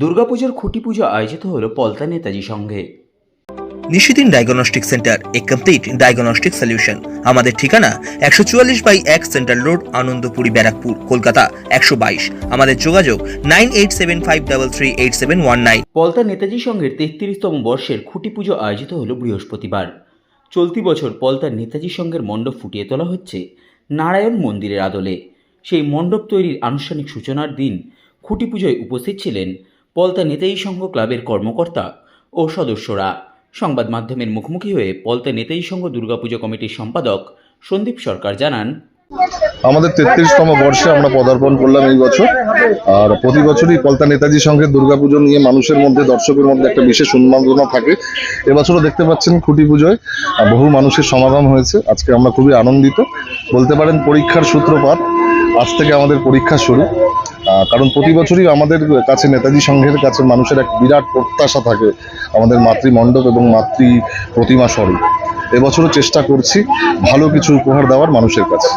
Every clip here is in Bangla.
দুর্গাপুজোর খুঁটি পুজো আয়োজিত হলো পলতা নেতাজি সংঘে Nishidin diagnostic centre a complete diagnostic solution. আমাদের ঠিকানা একশো চুয়াল্লিশ বাই এক সেন্ট্রাল রোড আনন্দপুরি ব্যারাকপুর কলকাতা একশো বাইশ। আমাদের যোগাযোগ nine eight seven five double three eight seven one nine. Palta Netaji সংঘের তেত্রিশতম বর্ষের খুঁটি পুজো আয়োজিত হলো বৃহস্পতিবার। চলতি বছর পলতা নেতাজি সংঘের মণ্ডপ ফুটিয়ে তোলা হচ্ছে নারায়ণ মন্দিরের আদলে। সেই মণ্ডপ তৈরির আনুষ্ঠানিক সূচনার দিন খুঁটি পুজোয় উপস্থিত ছিলেন পলতা নেতাজি সংঘ ক্লাবের কর্মকর্তা ও সদস্যরা। সংবাদ মাধ্যমের মুখোমুখি হয়ে পলতা নেতাই সংঘ দুর্গাপুজো কমিটির সম্পাদক সন্দীপ সরকার জানান, আমাদের তেত্রিশতম বর্ষে আমরা পদার্পণ করলাম এই বছর। আর প্রতি বছরই পলতা নেতাজি সঙ্গে দুর্গাপুজো নিয়ে মানুষের মধ্যে, দর্শকের মধ্যে একটা বিশেষ উন্মাদনা থাকে। এবছরও দেখতে পাচ্ছেন খুঁটি পুজোয় বহু মানুষের সমাগম হয়েছে। আজকে আমরা খুবই আনন্দিত। বলতে পারেন পরীক্ষার সূত্রপাত, আজ থেকে আমাদের পরীক্ষা শুরু। কারণ প্রতি বছরই আমাদের কাছে নেতাজি সংঘের কাছে মানুষের এক বিরাট প্রত্যাশা থাকে আমাদের মাতৃমণ্ডপ এবং মাতৃ প্রতিমা স্বরূপ। এবছরও চেষ্টা করছি ভালো কিছু উপহার দেওয়ার মানুষের কাছে।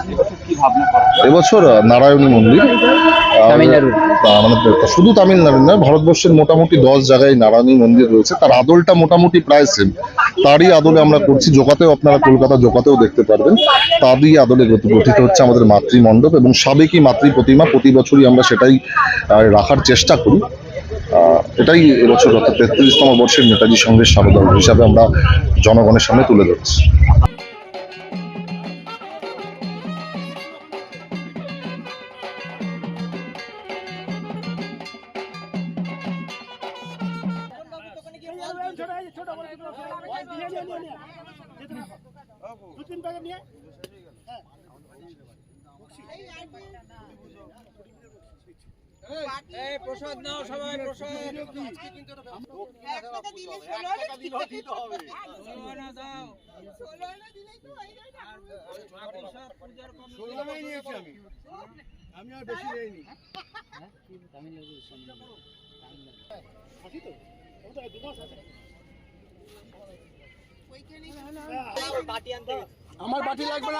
এবছর নারায়ণী মন্দির। আহ, মানে শুধু তামিলনাড়ু নয় ভারতবর্ষের মোটামুটি দশ জায়গায় নারায়ণী মন্দির রয়েছে। তার আদলটা মোটামুটি প্রায় সেম তারই আদলে আমরা করছি জোকাতেও আপনারা কলকাতা জোকাতেও দেখতে পারবেন। তারই আদলে গত- গঠিত হচ্ছে আমাদের মাতৃমণ্ডপ এবং সাবেকি মাতৃ প্রতিমা। প্রতি বছরই আমরা সেটাই রাখার চেষ্টা করি। আহ, এটাই এবছর অর্থাৎ তেত্রিশতম বর্ষের নেতাজি সংঘের সারদল হিসাবে আমরা জনগণের সামনে তুলে ধরছি। দু তিন প্যাকেট নিয়ে প্রসাদ নাও সবাই প্রসাদ দিতে হবে দাও ষোলো দিলেই তো হয়ে যায় আমি আমি আর বেশি নেইনি আছি তো কোথায় দু মাস আছে আমার বাটি লাগবে না।